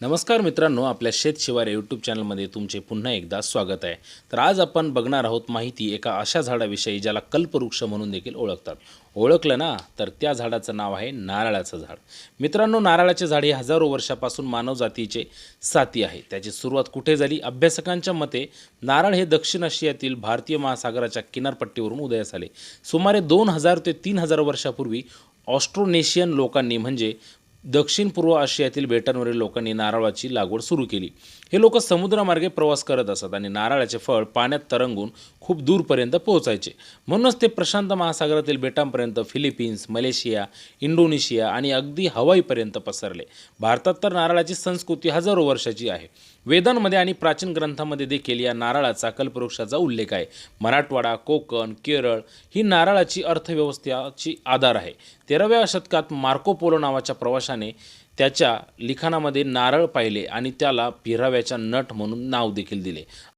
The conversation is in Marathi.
नमस्कार मित्रांनो आपल्या शेतशिवार यूट्यूब चॅनलमध्ये तुमचे पुन्हा एकदा स्वागत आहे. तर आज आपण बघणार आहोत माहिती एका अशा झाडाविषयी ज्याला कल्पवृक्ष म्हणून देखील ओळखतात. ओळखलं ना? तर त्या झाडाचं नाव आहे नारळाचं झाड. मित्रांनो नारळाचे झाड हे हजारो वर्षापासून मानवजातीचे साथी आहे. त्याची सुरुवात कुठे झाली? अभ्यासकांच्या मते नारळ हे दक्षिण आशियातील भारतीय महासागराच्या किनारपट्टीवरून उदयास आले. सुमारे दोन हजार ते तीन हजार वर्षापूर्वी ऑस्ट्रोनेशियन लोकांनी म्हणजे दक्षिण पूर्व आशियातील बेटांवरील लोकांनी नारळाची लागवड सुरू केली. हे लोक समुद्रमार्गे प्रवास करत असत आणि नारळाचे फळ पाण्यात तरंगून खूप दूरपर्यंत पोहोचायचे. म्हणूनच ते प्रशांत महासागरातील बेटांपर्यंत फिलिपिन्स मलेशिया इंडोनेशिया आणि अगदी हवाईपर्यंत पसरले. भारतात तर नारळाची संस्कृती हजारो वर्षाची आहे. वेदांमध्ये आणि प्राचीन ग्रंथामध्ये देखील या नारळाचा कल्पवृक्षाचा उल्लेख आहे. मराठवाडा कोकण केरळ ही नारळाची अर्थव्यवस्थेची आधार आहे. तेराव्या शतकात मार्को पोलो नावाच्या प्रवाशाने त्याच्या लिखाणामध्ये नारळ पाहिले आणि त्याला पिराव्याच्या नट म्हणून नाव देखील दिले.